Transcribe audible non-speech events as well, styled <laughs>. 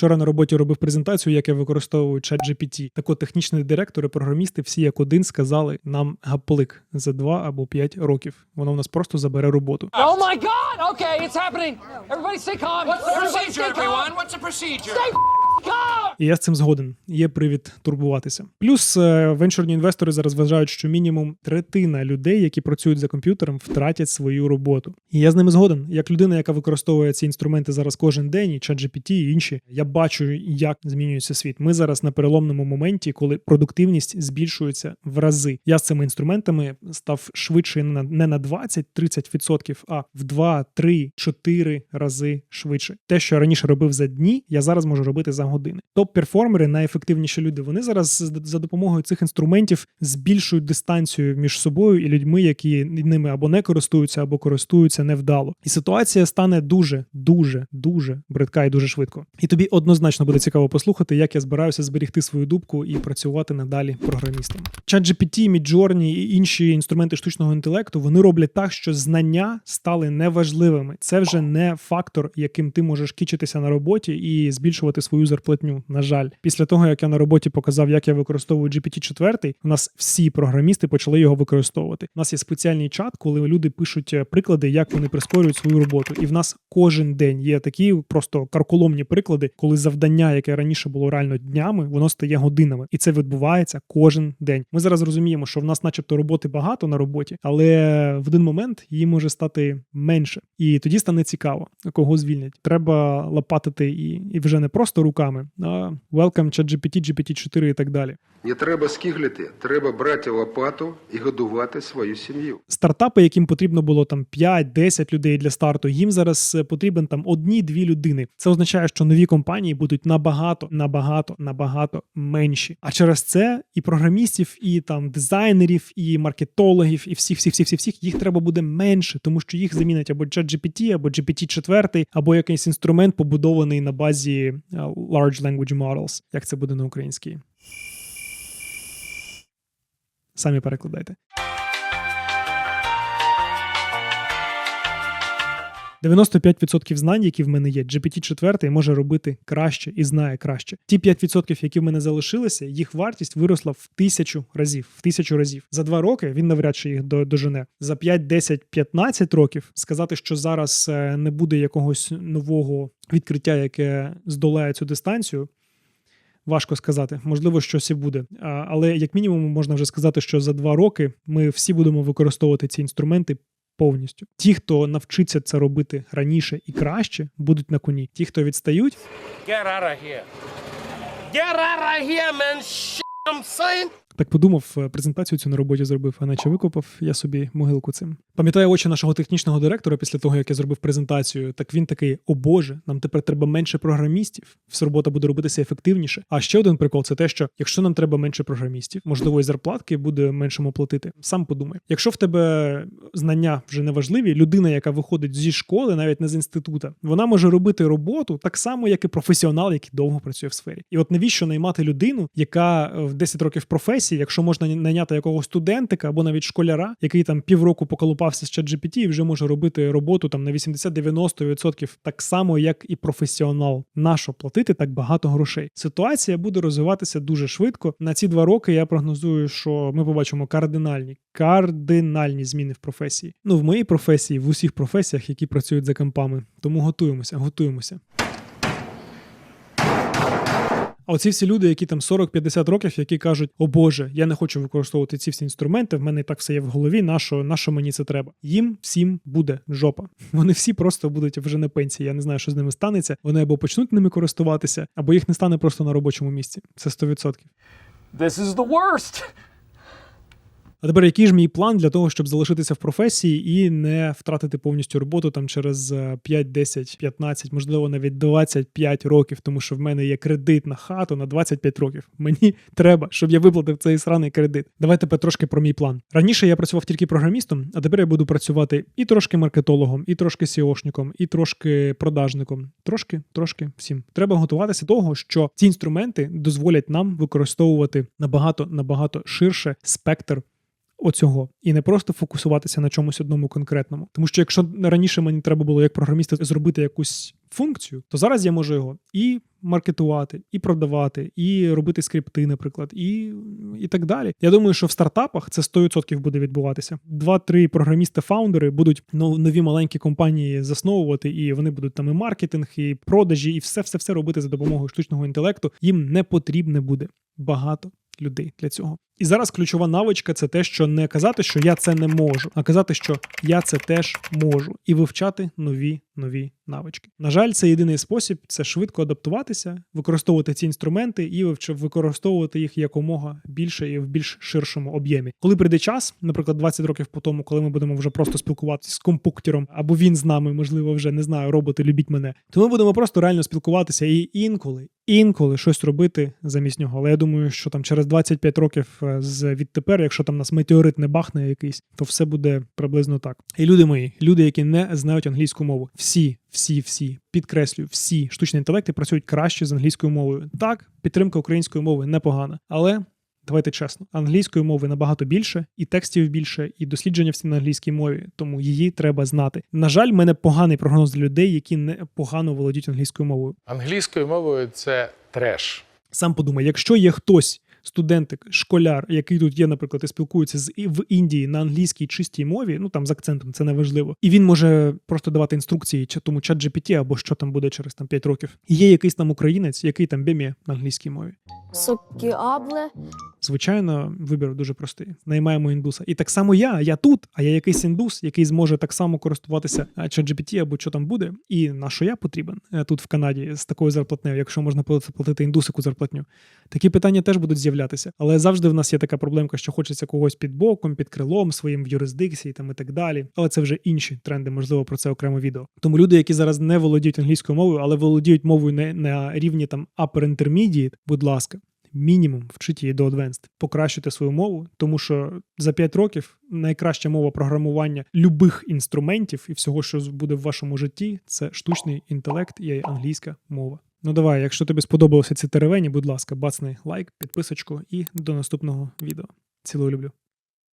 Вчора на роботі робив презентацію, як я використовую ChatGPT. Так от технічні директори, програмісти, всі як один сказали нам гаплик за 2 або 5 років. Воно в нас просто забере роботу. Oh my God! Okay, it's happening. Everybody stay calm. What's the procedure, everyone? What's the procedure? Stay. І я з цим згоден. Є привід турбуватися. Плюс е, венчурні інвестори зараз вважають, що мінімум третина людей, які працюють за комп'ютером, втратять свою роботу. І я з ними згоден. Як людина, яка використовує ці інструменти зараз кожен день, і ChatGPT, і інші, я бачу, як змінюється світ. Ми зараз на переломному моменті, коли продуктивність збільшується в рази. Я з цими інструментами став швидше не на не на 20-30%, а в 2, 3, 4 рази швидше. Те, що я раніше робив за дні, я зараз можу робити за години. Топ-перформери, найефективніші люди, вони зараз за допомогою цих інструментів збільшують дистанцію між собою і людьми, які ними або не користуються, або користуються невдало. І ситуація стане дуже, дуже, дуже бридка і дуже швидко. І тобі однозначно буде цікаво послухати, як я збираюся зберігти свою дубку і працювати надалі програмістом. ChatGPT, Midjourney і інші інструменти штучного інтелекту вони роблять так, що знання стали неважливими. Це вже не фактор, яким ти можеш кічитися на роботі і збільшувати свою зарплатню. На жаль, після того як я на роботі показав, як я використовую GPT-4, у нас всі програмісти почали його використовувати. У нас є спеціальний чат, коли люди пишуть е, приклади, як вони прискорюють свою роботу. І в нас кожен день є такі просто карколомні приклади, коли завдання, яке раніше було реально днями, воно стає годинами, і це відбувається кожен день. Ми зараз розуміємо, що в нас, начебто, роботи багато на роботі, але в один момент її може стати менше, і тоді стане цікаво, кого звільнять. Треба лопатити і, і вже не просто руками, а welcome ChatGPT, GPT-4 і так далі. Не треба скиглити, треба брати лопату і годувати свою сім'ю. стартапи, яким потрібно було там 5-10 людей для старту, їм зараз е, потрібен там одні-дві людини. Це означає, що нові компанії будуть набагато, набагато, набагато менші. А через це і програмістів, і там дизайнерів, і маркетологів, і всіх, всіх, всіх, всіх, всіх їх треба буде менше, тому що їх замінять або ChatGPT, або GPT-4, або якийсь інструмент, побудований на базі е, Large Language Models. Як це буде на українській? Самі перекладайте. 95% знань, які в мене є, GPT-4 може робити краще і знає краще. Ті 5%, які в мене залишилися, їх вартість виросла в тисячу разів. В тисячу разів. За два роки він навряд чи їх дожене. За 5, 10, 15 років сказати, що зараз е, не буде якогось нового відкриття, яке здолає цю дистанцію. Важко сказати, можливо, щось і буде. Але як мінімум можна вже сказати, що за два роки ми всі будемо використовувати ці інструменти повністю. Ті, хто навчиться це робити раніше і краще, будуть на коні. Ті, хто відстають, Get out of here. Get out of here, man. Shit, I'm saying. Так подумав, е, презентацію цю на роботі зробив, а наче викопав я собі могилку цим. Пам'ятаю очі нашого технічного директора після того, як я зробив презентацію. Так він такий: о Боже, нам тепер треба менше програмістів. Вся робота буде робитися ефективніше. А ще один прикол це те, що якщо нам треба менше програмістів, можливо, і зарплатки буде меншому платити. Сам подумай. Якщо в тебе знання вже не важливі, людина, яка виходить зі школи, навіть не з інститута, вона може робити роботу так само, як і професіонал, який довго працює в сфері. І от навіщо наймати людину, яка е, в 10 років професії, якщо можна найняти якогось студентика або навіть школяра, який там півроку поколупався з ChatGPT і вже може робити роботу там на 80-90% так само, як і професіонал. Нащо платити так багато грошей? Ситуація буде розвиватися дуже швидко. На ці два роки я прогнозую, що ми побачимо кардинальні, кардинальні зміни в професії. Ну, в моїй професії, в усіх професіях, які працюють за компами. Тому готуємося, готуємося. А оці всі люди, які там 40-50 років, які кажуть: О Боже, я не хочу використовувати ці всі інструменти, в мене і так все є в голові. на що мені це треба? Їм всім буде жопа. <laughs> Вони всі просто будуть вже на пенсії. Я не знаю, що з ними станеться. Вони або почнуть ними користуватися, або їх не стане просто на робочому місці. Це 100%. This is the worst. А тепер який ж мій план для того, щоб залишитися в професії і не втратити повністю роботу там через е, 5, 10, 15, можливо, навіть 25 років, тому що в мене є кредит на хату на 25 років. Мені треба, щоб я виплатив цей сраний кредит. Давайте тепер трошки про мій план. Раніше я працював тільки програмістом, а тепер я буду працювати і трошки маркетологом, і трошки SEOшником, і трошки продажником. Трошки, трошки всім. Треба готуватися до того, що ці інструменти дозволять нам використовувати набагато набагато ширше спектр оцього і не просто фокусуватися на чомусь одному конкретному. Тому що якщо раніше мені треба було як програмісту зробити якусь функцію, то зараз я можу його і маркетувати, і продавати, і робити скрипти, наприклад, і, і так далі. Я думаю, що в стартапах це 100% буде відбуватися. Два-три програмісти-фаундери будуть нов- нові маленькі компанії засновувати, і вони будуть там і маркетинг, і продажі, і все, все, все робити за допомогою штучного інтелекту. Їм не потрібне буде багато людей для цього. І зараз ключова навичка це те, що не казати, що я це не можу, а казати, що я це теж можу, і вивчати нові нові навички. На жаль, це єдиний спосіб це швидко адаптуватися, використовувати ці інструменти і використовувати їх якомога більше і в більш ширшому об'ємі. Коли прийде час, наприклад, 20 років по тому, коли ми будемо вже просто спілкуватися з компуктером, або він з нами, можливо, вже не знаю, роботи любіть мене, то ми будемо просто реально спілкуватися і інколи. Інколи щось робити замість нього. Але я думаю, що там через 25 років е, з відтепер, якщо там нас метеорит не бахне якийсь, то все буде приблизно так. І люди мої, люди, які не знають англійську мову, всі, всі, всі, підкреслюю, всі штучні інтелекти працюють краще з англійською мовою. Так, підтримка української мови непогана, але. Давайте чесно, англійської мови набагато більше, і текстів більше, і дослідження всі на англійській мові, тому її треба знати. На жаль, в мене поганий прогноз для людей, які не погано володіють англійською мовою. Англійською мовою це треш. Сам подумай, якщо є хтось, студентик, школяр, який тут є, наприклад, і спілкується з в Індії на англійській чистій мові, ну там з акцентом, це не важливо, і він може просто давати інструкції, чи тому чат GPT, або що там буде через там 5 років. І є якийсь там українець, який там бемє на англійській мові. Сокіабле. Звичайно, вибір дуже простий. Наймаємо індуса. І так само я, я тут, а я якийсь індус, який зможе так само користуватися ChatGPT або що там буде. І на що я потрібен е, тут в Канаді з такою зарплатнею, якщо можна плат- платити індусику зарплатню. Такі питання теж будуть з'являтися. Але завжди в нас є така проблемка, що хочеться когось під боком, під крилом своїм в юрисдикції там і так далі. Але це вже інші тренди, можливо, про це окремо відео. Тому люди, які зараз не володіють англійською мовою, але володіють мовою не на рівні там upper intermediate, будь ласка. Мінімум вчіть її до Advanced. покращуйте свою мову, тому що за 5 років найкраща мова програмування любих інструментів і всього, що буде в вашому житті, це штучний інтелект і англійська мова. Ну давай, якщо тобі сподобалося ці теревені, будь ласка, бацни лайк, підписочку і до наступного відео. Цілую люблю.